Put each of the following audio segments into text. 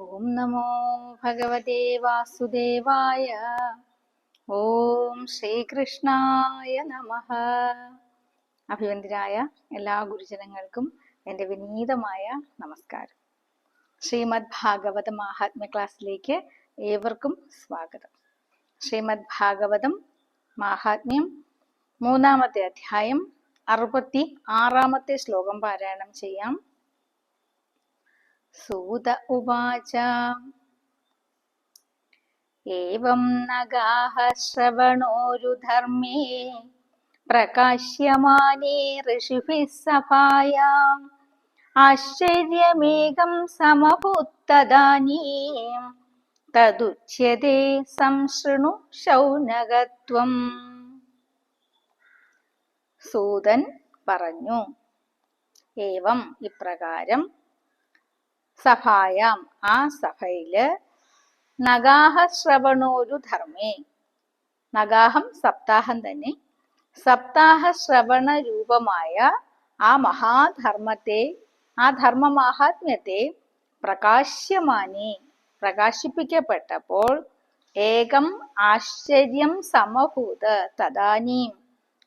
ഓം നമോ ഭഗവതേ വാസുദേവായ. ഓം ശ്രീകൃഷ്ണായ നമ. അഭിവന്ദരായ എല്ലാ ഗുരുജനങ്ങൾക്കും എന്റെ വിനീതമായ നമസ്കാരം. ശ്രീമദ് ഭാഗവത മാഹാത്മ്യ ക്ലാസ്സിലേക്ക് ഏവർക്കും സ്വാഗതം. ശ്രീമദ് ഭാഗവതം മാഹാത്മ്യം മൂന്നാമത്തെ അധ്യായം അറുപത്തി ആറാമത്തെ ശ്ലോകം പാരായണം ചെയ്യാം. सूत उवाच एवं नगाः श्रवणोरुधर्मे प्रकाश्यमाने ऋषिभिः सभायाम् आश्चर्यमेकं समभूत्तदानीं तदुच्यते संशृणु ശൗനകത്വം സൂതൻ പറഞ്ഞു ഏവം ഇപ്രകാരം സഭായാം. ആ സഭയിൽ നഗാഹ ശ്രവണോരു ധർമ്മേ. നഗാഹം സപ്താഹം തന്നെ. സപ്താഹ ശ്രവണ രൂപമായ ആ മഹാധർമ്മത്തെ ആ ധർമ്മ മഹാത്മ്യത്തെ പ്രകാശ്യമാനി. പ്രകാശിപ്പിക്കപ്പെട്ടപ്പോൾ ഏകം ആശ്ചര്യം സമഭൂത് തദാനീം.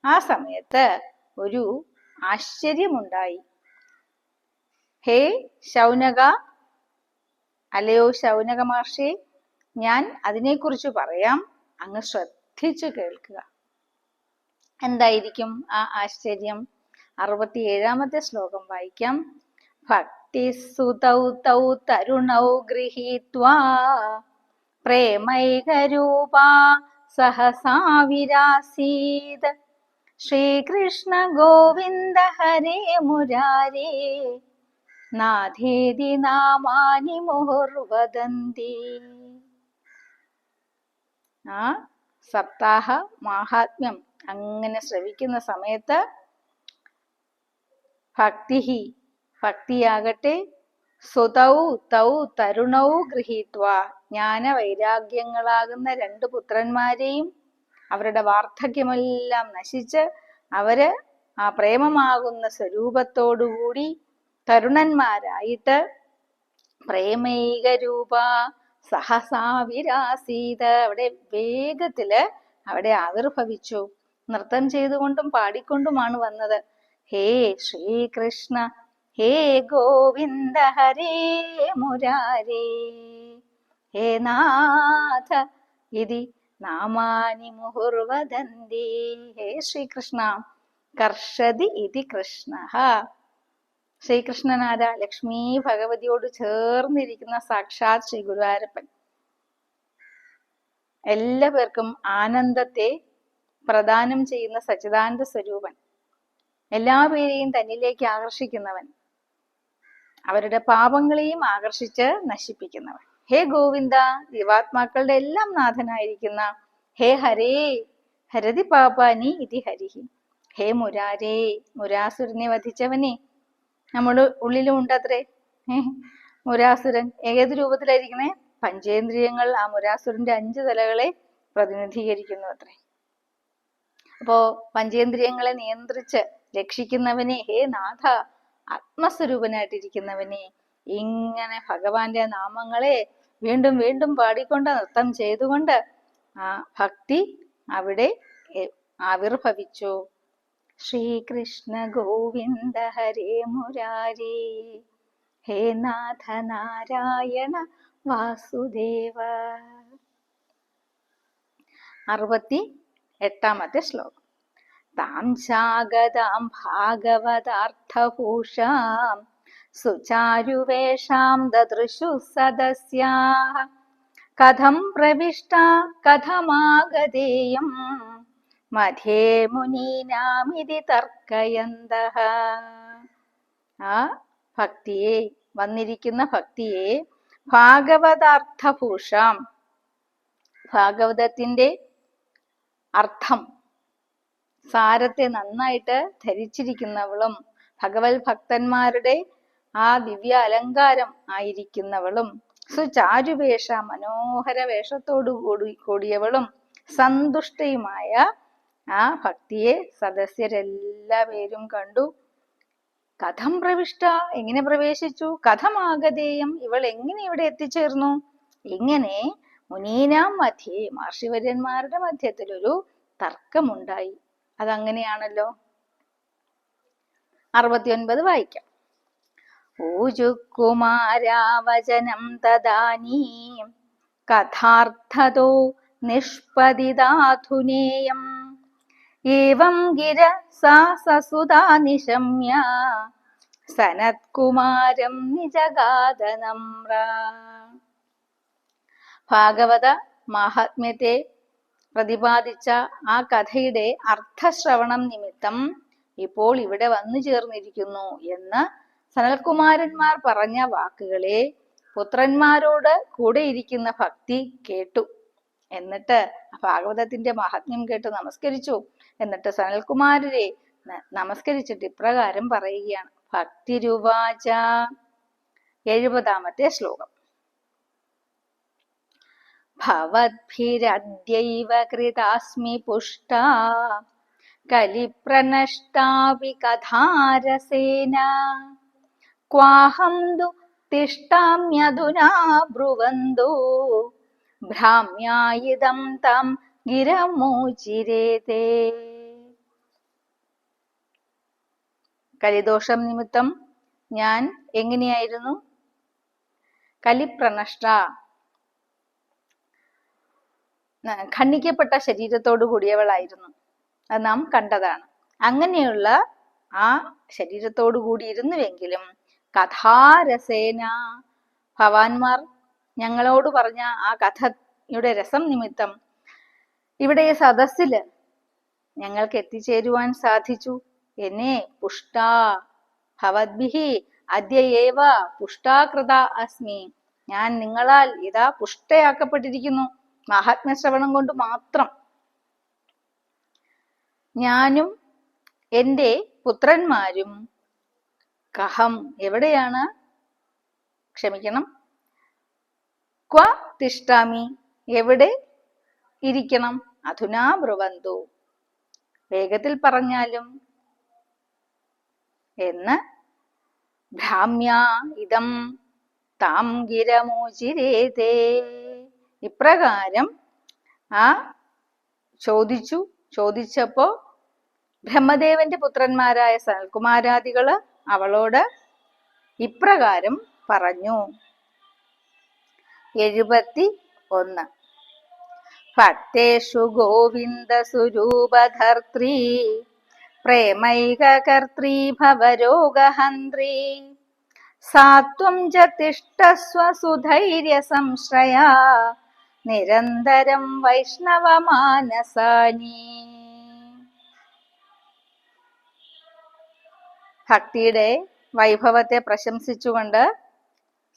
ആ സമയത്ത് ഒരു ആശ്ചര്യമുണ്ടായി. ഹേ ശൗനക. അല്ലയോ ശൗനക മഹർഷി ഞാൻ അതിനെക്കുറിച്ച് പറയാം. അങ്ങ് ശ്രദ്ധിച്ചു കേൾക്കുക. എന്തായിരിക്കും ആ ആശ്ചര്യം? അറുപത്തിയേഴാമത്തെ ശ്ലോകം വായിക്കാം. ഭക്തി സുതൗ തൗ തരുണൗ ഗൃഹീത്വാ. പ്രേമൈകരൂപാ സഹസാ വിരാസീത്. ശ്രീകൃഷ്ണ ഗോവിന്ദ ഹരേ മുരാരേ. നാഥേതി നാമാനി മുഹുർവദന്തി. ആ സപ്താഹ മാഹാത്മ്യം. അങ്ങനെ ശ്രവിക്കുന്ന സമയത്ത് ഭക്തിഹി ഭക്തിയാകട്ടെ. സുതൗ തൗ തരുണൗ ഗൃഹീത്വ. ജ്ഞാന വൈരാഗ്യങ്ങളാകുന്ന രണ്ട് പുത്രന്മാരെയും അവരുടെ വാർദ്ധക്യമെല്ലാം നശിച്ച് അവർ ആ പ്രേമമാകുന്ന സ്വരൂപത്തോടുകൂടി തരുണന്മാരായിട്ട് പ്രേമൈക രൂപ സഹസാവിരാസീത അവിടെ വേഗത്തിൽ അവിടെ ആവിർഭവിച്ചു. നൃത്തം ചെയ്തുകൊണ്ടും പാടിക്കൊണ്ടുമാണ് വന്നത്. ഹേ ശ്രീകൃഷ്ണ ഹേ ഗോവിന്ദ ഹരേ മുരാരേ ഹേ നാഥ ഇതി നാമാനി മുഹുർവദന്തി. ഹേ ശ്രീകൃഷ്ണ കർഷതി ഇതി കൃഷ്ണ. ശ്രീകൃഷ്ണനാര ലക്ഷ്മി ഭഗവതിയോട് ചേർന്നിരിക്കുന്ന സാക്ഷാത് ശ്രീ ഗുരുവായൂരപ്പൻ എല്ലാ പേർക്കും ആനന്ദത്തെ പ്രദാനം ചെയ്യുന്ന സച്ചിദാനന്ദ സ്വരൂപൻ. എല്ലാ പേരെയും തന്നിലേക്ക് ആകർഷിക്കുന്നവൻ. അവരുടെ പാപങ്ങളെയും ആകർഷിച്ച് നശിപ്പിക്കുന്നവൻ. ഹേ ഗോവിന്ദ ദിവാത്മാക്കളുടെ എല്ലാം നാഥനായിരിക്കുന്ന ഹേ ഹരേ ഹരതി പാപാനി ഇതി ഹരിഹി. ഹേ മുരാരേ മുരാസുരനെ വധിച്ചവനെ നമ്മുടെ ഉള്ളിലും ഉണ്ടത്രേ. ഏഹ് മുരാസുരൻ ഏത് രൂപത്തിലായിരിക്കണേ പഞ്ചേന്ദ്രിയങ്ങൾ ആ മുരാസുരന്റെ അഞ്ച് തലകളെ പ്രതിനിധീകരിക്കുന്നു അത്രേ. അപ്പോ പഞ്ചേന്ദ്രിയങ്ങളെ നിയന്ത്രിച്ച് രക്ഷിക്കുന്നവനെ ഹേ നാഥ ആത്മസ്വരൂപനായിട്ടിരിക്കുന്നവനെ ഇങ്ങനെ ഭഗവാന്റെ നാമങ്ങളെ വീണ്ടും വീണ്ടും പാടിക്കൊണ്ട് നൃത്തം ചെയ്തുകൊണ്ട് ആ ഭക്തി അവിടെ ആവിർഭവിച്ചു. ശ്രീകൃഷ്ണ ഗോവിന്ദ ഹരേ മുരാരി. ഹേ നാഥ നാരായണ വാസുദേവ. അറുപത്തി എട്ടാമത്തെ ശ്ലോകം. താം ജാഗതാം ഭാഗവതാർത്ഥഭൂഷാം സുചാരുവേഷാം ദദൃശു സദസ്യാ. കഥം പ്രവിഷ്ട കഥമാഗതേയം മധ്യേ മുനീനാമിതി തർക്കയന്ത ആ ഭക്തിയെ വന്നിരിക്കുന്ന ഭക്തിയെ ഭാഗവതാർത്ഥഭൂഷാം ഭാഗവതത്തിന്റെ അർത്ഥം സാരത്തെ നന്നായിട്ട് ധരിച്ചിരിക്കുന്നവളും ഭഗവത് ഭക്തന്മാരുടെ ആ ദിവ്യ അലങ്കാരം ആയിരിക്കുന്നവളും സുചാരുവേഷ മനോഹര വേഷത്തോടു കൂടി കൂടിയവളും സന്തുഷ്ടയുമായ ആ ഭക്തിയെ സദസ്യരെല്ലാവരും കണ്ടു. കഥം പ്രവിഷ്ട എങ്ങനെ പ്രവേശിച്ചു? കഥമാഗതേയം ഇവൾ എങ്ങനെ ഇവിടെ എത്തിച്ചേർന്നു? ഇങ്ങനെ മുനീനാം മധ്യേ മഹർഷിവര്യന്മാരുടെ മധ്യത്തിൽ ഒരു തർക്കമുണ്ടായി. അതങ്ങനെയാണല്ലോ. അറുപത്തിയൊൻപത് വായിക്കാം. ഊജുക്കുമാരാവചനം തദാനീം കഥാർത്ഥതോ നിഷ്പതിതാധുനേയം ഏവം ഗിര സാ സസുതാ നിശമ്യ സനത്കുമാരം നിജഗാതനമ്ര ഭാഗവത മാഹാത്മ്യത്തെ പ്രതിപാദിച്ച ആ കഥയുടെ അർത്ഥശ്രവണം നിമിത്തം ഇപ്പോൾ ഇവിടെ വന്നു ചേർന്നിരിക്കുന്നു എന്ന് സനൽകുമാരന്മാർ പറഞ്ഞ വാക്കുകളെ പുത്രന്മാരോട് കൂടെ ഇരിക്കുന്ന ഭക്തി കേട്ടു. എന്നിട്ട് ഭാഗവതത്തിന്റെ മഹാത്മ്യം കേട്ട് നമസ്കരിച്ചു. എന്നിട്ട് സനൽകുമാരരെ നമസ്കരിച്ചിട്ട് ഇപ്രകാരം പറയുകയാണ്. ഭക്തിരുവാച എഴുപതാമത്തെ ശ്ലോകം. ഭവദ്ഭിരദ്യൈവ കൃതാസ്മി പുഷ്ടാ. കലിപ്രനഷ്ടാവി കഥാരസേന. ക്വാഹം ദു തിഷ്ടാമ്യധുനാ ബ്രുവന്തോ. ഭ്രാമ്യായിതം തം ഗിരമോചിരേതേ കലിദോഷം നിമിത്തം ഞാൻ എങ്ങനെയായിരുന്നു? കലിപ്രണഷ്ട ഖണ്ഡിക്കപ്പെട്ട ശരീരത്തോടു കൂടിയവളായിരുന്നു. അത് നാം കണ്ടതാണ്. അങ്ങനെയുള്ള ആ ശരീരത്തോടു കൂടിയിരുന്നുവെങ്കിലും കഥാരസേന ഭവാന്മാർ ഞങ്ങളോട് പറഞ്ഞ ആ കഥയുടെ രസം നിമിത്തം ഇവിടെ ഈ സദസ്സിൽ ഞങ്ങൾക്ക് എത്തിച്ചേരുവാൻ സാധിച്ചു. എന്നെ പുഷ്ടാ. ഭവദ്ഭിഹി അദ്യയേവ പുഷ്ടാകൃത അസ്മി. ഞാൻ നിങ്ങളാൽ ഇതാ പുഷ്ടയാക്കപ്പെട്ടിരിക്കുന്നു മഹാത്മ്യശ്രവണം കൊണ്ട് മാത്രം. ഞാനും എന്റെ പുത്രന്മാരും കഹം എവിടെയാണ്? ക്ഷമിക്കണം. ക്വ തിഷ്ടാമി. എവിടെ ഇരിക്കണം? അധുനാ ബ്രുവന്തു. വേഗത്തിൽ പറഞ്ഞാലും. എന്ന് ഭ്രാമ്യ ഇതം താം ഗിരമോചിരേതേ. ഇപ്രകാരം ആ ചോദിച്ചു. ചോദിച്ചപ്പോ ബ്രഹ്മദേവന്റെ പുത്രന്മാരായ സനൽകുമാരാദികൾ അവളോട് ഇപ്രകാരം പറഞ്ഞു. എഴുപത്തി ഒന്ന്. ഭക്തേഷു ഗോവിന്ദ സ്വരൂപധർത്രീ പ്രേമൈകകർത്രീ ഭവരോഗഹന്ത്രീ. സാത്വം ച തിഷ്ടസ്വ സുധൈര്യ സംശ്രയാ നിരന്തരം വൈഷ്ണവമാനസാനി ഭക്തിയുടെ വൈഭവത്തെ പ്രശംസിച്ചുകൊണ്ട്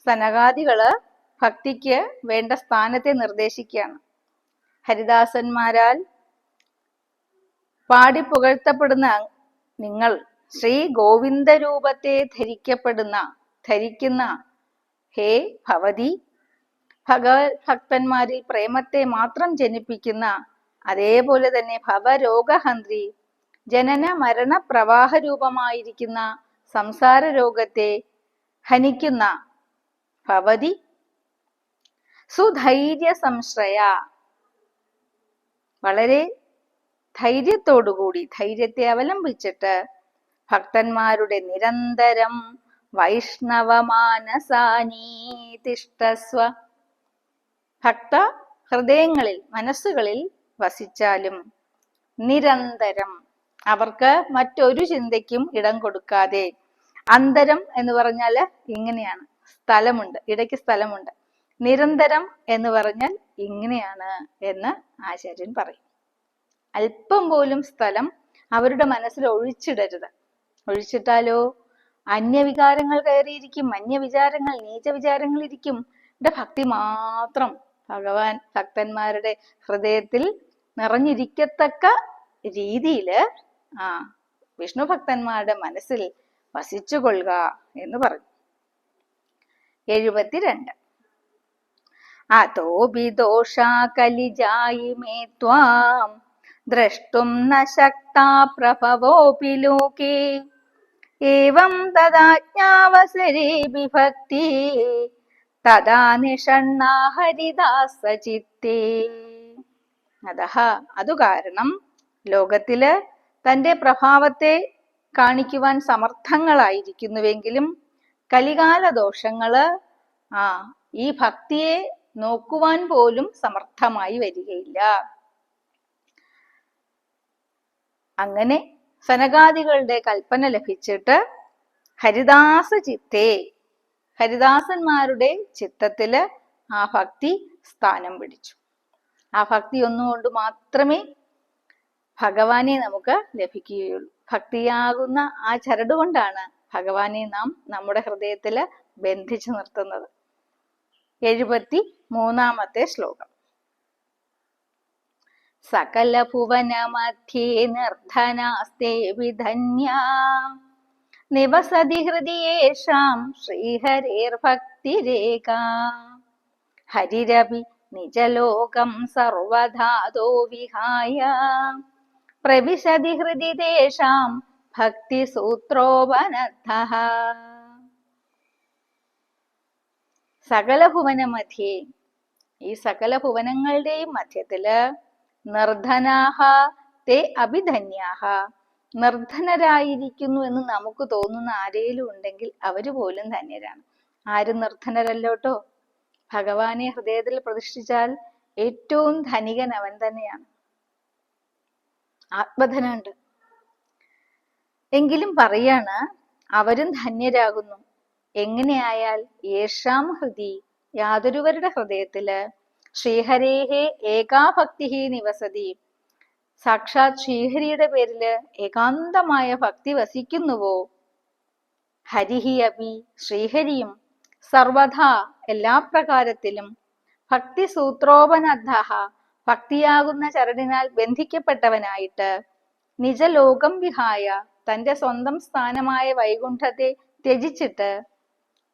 സനകാദികൾ ഭക്തിക്ക് വേണ്ട സ്ഥാനത്തെ നിർദ്ദേശിക്കുകയാണ്. ഹരിദാസന്മാരാൽ പാടി പുകഴ്ത്തപ്പെടുന്ന നിങ്ങൾ ശ്രീ ഗോവിന്ദ രൂപത്തെ ധരിക്കപ്പെടുന്ന ധരിക്കുന്ന ഹേ ഭവതി ഭഗവത് ഭക്തന്മാരിൽ പ്രേമത്തെ മാത്രം ജനിപ്പിക്കുന്ന അതേപോലെ തന്നെ ഭവരോഗഹന്ത്രി ജനന മരണ പ്രവാഹ രൂപമായിരിക്കുന്ന സംസാര രോഗത്തെ ഹനിക്കുന്ന ഭവതി സുധൈര്യ സംശ്രയ വളരെ ധൈര്യത്തോടുകൂടി ധൈര്യത്തെ അവലംബിച്ചിട്ട് ഭക്തന്മാരുടെ നിരന്തരം വൈഷ്ണവമാനസാനീതിഷ്ടസ്വ ഭക്ത ഹൃദയങ്ങളിൽ മനസ്സുകളിൽ വസിച്ചാലും നിരന്തരം അവർക്ക് മറ്റൊരു ചിന്തയ്ക്കും ഇടം കൊടുക്കാതെ അന്തരം എന്ന് പറഞ്ഞാൽ ഇങ്ങനെയാണ്. സ്ഥലമുണ്ട് ഇടയ്ക്ക് സ്ഥലമുണ്ട്. നിരന്തരം എന്ന് പറഞ്ഞാൽ ഇങ്ങനെയാണ് എന്ന് ആചാര്യൻ പറയും. അല്പം പോലും സ്ഥലം അവരുടെ മനസ്സിൽ ഒഴിച്ചിടരുത്. ഒഴിച്ചിട്ടാലോ? അന്യവികാരങ്ങൾ കയറിയിരിക്കും അന്യവിചാരങ്ങൾ നീചവിചാരങ്ങൾ ഇരിക്കും. ഇവിടെ ഭക്തി മാത്രം ഭഗവാൻ ഭക്തന്മാരുടെ ഹൃദയത്തിൽ നിറഞ്ഞിരിക്കത്തക്ക രീതിയിൽ ആ വിഷ്ണു ഭക്തന്മാരുടെ മനസ്സിൽ വസിച്ചു കൊള്ളുക എന്ന് പറഞ്ഞു എഴുപത്തിരണ്ട്. അതോപി ദോഷാ കലിജായി മേ ത്വാം. ദ്രഷ്ടും ന ശക്താ പ്രഭവോപി ലോകേ. ഏവം തദാജ്ഞാവസരേ വിഭക്തി. തദാ നിഷണ്ണ ഹരിദാസ ചിത്തേ അതഹ അതു കാരണം ലോകത്തിൽ തന്റെ പ്രഭാവത്തെ കാണിക്കുവാൻ സമർത്ഥങ്ങളായിരിക്കുന്നുവെങ്കിലും കലികാല ദോഷങ്ങൾ ആ ഈ ഭക്തിയെ നോക്കുവാൻ പോലും സമർത്ഥമായി വരികയില്ല. അങ്ങനെ സനകാദികളുടെ കൽപ്പന ലഭിച്ചിട്ട് ഹരിദാസ ചിത്തേ ഹരിദാസന്മാരുടെ ചിത്തത്തിൽ ആ ഭക്തി സ്ഥാനം പിടിച്ചു. ആ ഭക്തി ഒന്നുകൊണ്ട് മാത്രമേ ഭഗവാനെ നമുക്ക് ലഭിക്കുകയുള്ളൂ. ഭക്തിയാകുന്ന ആ ചരടുകൊണ്ടാണ് ഭഗവാനെ നാം നമ്മുടെ ഹൃദയത്തിൽ ബന്ധിച്ചു നിർത്തുന്നത്. എഴുപത്തി മൂന്നാമത്തെ ശ്ലോകം. സകല ഭുവന മധ്യേ നിർധനാസ്തേ വിധന്യ. നിവസതി ഹൃദിയേഷാം ശ്രീഹരേർഭക്തിരേക. ഹരിരവി നിജലോകം സർവധാതോ വിഹായ. പ്രവിശതി ഹൃദി തേഷാം ഭക്തിസൂത്രോപനദ്ധ. സകല ഭുവന മധ്യേ ഈ സകല ഭുവനങ്ങളുടെയും മധ്യത്തിൽ നിർധനാഹ തേ അഭിധന്യാഹ. നിർധനരായിരിക്കുന്നു എന്ന് നമുക്ക് തോന്നുന്ന ആരേലും ഉണ്ടെങ്കിൽ അവർ പോലും ധന്യരാണ്. ആരും നിർധനരല്ലോട്ടോ? ഭഗവാനെ ഹൃദയത്തിൽ പ്രതിഷ്ഠിച്ചാൽ ഏറ്റവും ധനികൻ അവൻ തന്നെയാണ്. ആത്മധനുണ്ട് എങ്കിലും പറയാണ് അവരും ധന്യരാകുന്നു. എങ്ങനെയായാൽ യേഷാം ഹൃദി യാതൊരുവരുടെ ഹൃദയത്തിൽ ശ്രീഹരേഹേ ഏകാഭക്തി നിവസതി. സാക്ഷാത് ശ്രീഹരിയുടെ പേരിൽ ഏകാന്തമായ ഭക്തി വസിക്കുന്നുവോ? ഹരിഹി അഭി ശ്രീഹരിയും സർവഥ എല്ലാ പ്രകാരത്തിലും ഭക്തി സൂത്രോപനദ്ധ ഭക്തിയാകുന്ന ചരടിനാൽ ബന്ധിക്കപ്പെട്ടവനായിട്ട് നിജലോകം വിഹായ തന്റെ സ്വന്തം സ്ഥാനമായ വൈകുണ്ഠത്തെ ത്യജിച്ചിട്ട്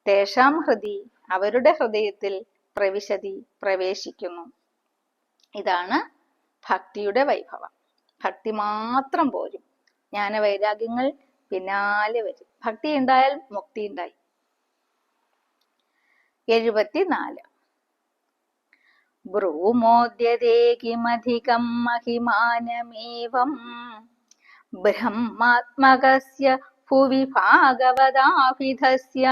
തേഷാം ഹൃദി അവരുടെ ഹൃദയത്തിൽ പ്രവിശതി പ്രവേശിക്കുന്നു. ഇതാണ് ഭക്തിയുടെ വൈഭവം. ഭക്തി മാത്രം പോരും. ജ്ഞാന വൈരാഗ്യങ്ങൾ പിന്നാലെ വരും. ഭക്തി ഉണ്ടായാൽ മുക്തി ഉണ്ടായി. എഴുപത്തിനാല്. ബ്രൂമോദ്യതേ മഹിമാനമേവം. ബ്രഹ്മാത്മകസ്യ ഭുവി ഭാഗവതാഭിധസ്യ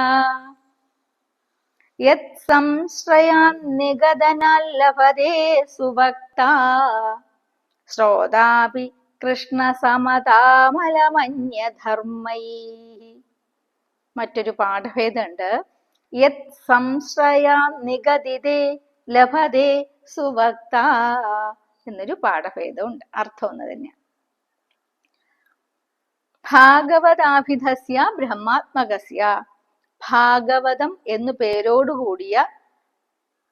യത് സംശ്രയാന്നിഗതനല്ലഭതേ സുവക്ത ശ്രോതാപി കൃഷ്ണസമതാമലമന്യധർമ്മൈ മറ്റൊരു പാഠഭേദമുണ്ട്. യത് സംശ്രയാ നിഗതിതേ ലഭതേ സുവക്ത എന്നൊരു പാഠഭേദമുണ്ട്. അർത്ഥം ഒന്ന് തന്നെയാണ് ഭാഗവതാഭിധസ്യ ബ്രഹ്മാത്മകസ്യ. ഭാഗവതം എന്നു പേരോടുകൂടിയ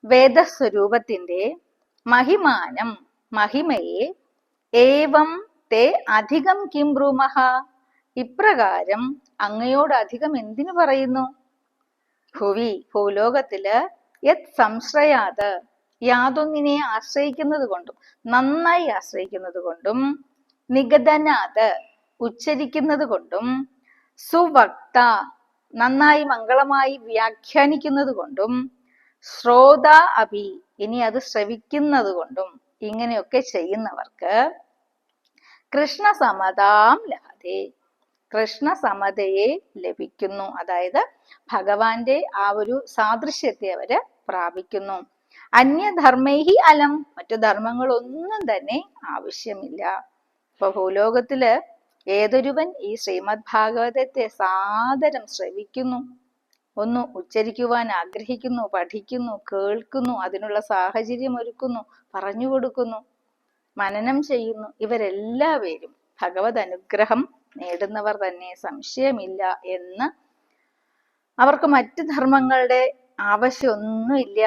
വേദസ്വരൂപത്തിന്റെ മഹിമാനം മഹിമയെ ഏവം തേ അധികം കിം ബ്രൂമഹ? ഇപ്രകാരം അങ്ങയോട് അധികം എന്തിനു പറയുന്നു? ഭുവി ഭൂലോകത്തിൽ യത് സംശ്രയാത് യാതൊന്നിനെ ആശ്രയിക്കുന്നത് കൊണ്ടും നന്നായി ആശ്രയിക്കുന്നത് കൊണ്ടും നിഗതനാത് ഉച്ചരിക്കുന്നത് കൊണ്ടും സുവക്ത നന്നായി മംഗളമായി വ്യാഖ്യാനിക്കുന്നത് കൊണ്ടും ശ്രോത അഭി ഇനി അത് ശ്രവിക്കുന്നത് കൊണ്ടും ഇങ്ങനെയൊക്കെ ചെയ്യുന്നവർക്ക് കൃഷ്ണ സമതാം ലാതെ കൃഷ്ണ സമതയെ ലഭിക്കുന്നു. അതായത് ഭഗവാന്റെ ആ ഒരു സാദൃശ്യത്തെ അവർ പ്രാപിക്കുന്നു. അന്യധർമ്മൈഹി അലം. മറ്റു ധർമ്മങ്ങളൊന്നും തന്നെ ആവശ്യമില്ല. ഇപ്പൊ ഭൂലോകത്തിൽ ഏതൊരുവൻ ഈ ശ്രീമദ് ഭാഗവതത്തെ സാദരം ശ്രവിക്കുന്നു? ഒന്ന് ഉച്ചരിക്കുവാൻ ആഗ്രഹിക്കുന്നു പഠിക്കുന്നു കേൾക്കുന്നു അതിനുള്ള സാഹചര്യം ഒരുക്കുന്നു പറഞ്ഞു കൊടുക്കുന്നു മനനം ചെയ്യുന്നു. ഇവരെല്ലാവരും ഭഗവത് അനുഗ്രഹം നേടുന്നവർ തന്നെ സംശയമില്ല എന്ന് അവർക്ക് മറ്റു ധർമ്മങ്ങളുടെ ആവശ്യമൊന്നുമില്ല.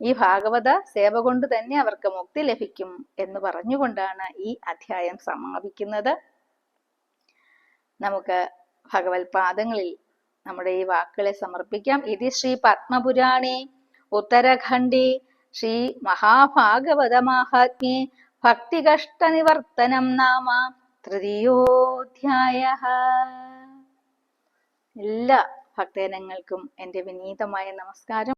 ഈ ഭാഗവത സേവ കൊണ്ട് തന്നെ അവർക്ക് മുക്തി ലഭിക്കും എന്ന് പറഞ്ഞുകൊണ്ടാണ് ഈ അധ്യായം സമാപിക്കുന്നത്. നമുക്ക് ഭഗവത് പാദങ്ങളിൽ നമ്മുടെ ഈ വാക്കുകളെ സമർപ്പിക്കാം. ഇത് ശ്രീ പത്മപുരാണേ ഉത്തരഖണ്ഡേ ശ്രീ മഹാഭാഗവത മാഹാത്മ്യേ ഭക്തികഷ്ടനിവർത്തനം നാമ തൃതീയോധ്യായ. എല്ലാ ഭക്തജനങ്ങൾക്കും എന്റെ വിനീതമായ നമസ്കാരം.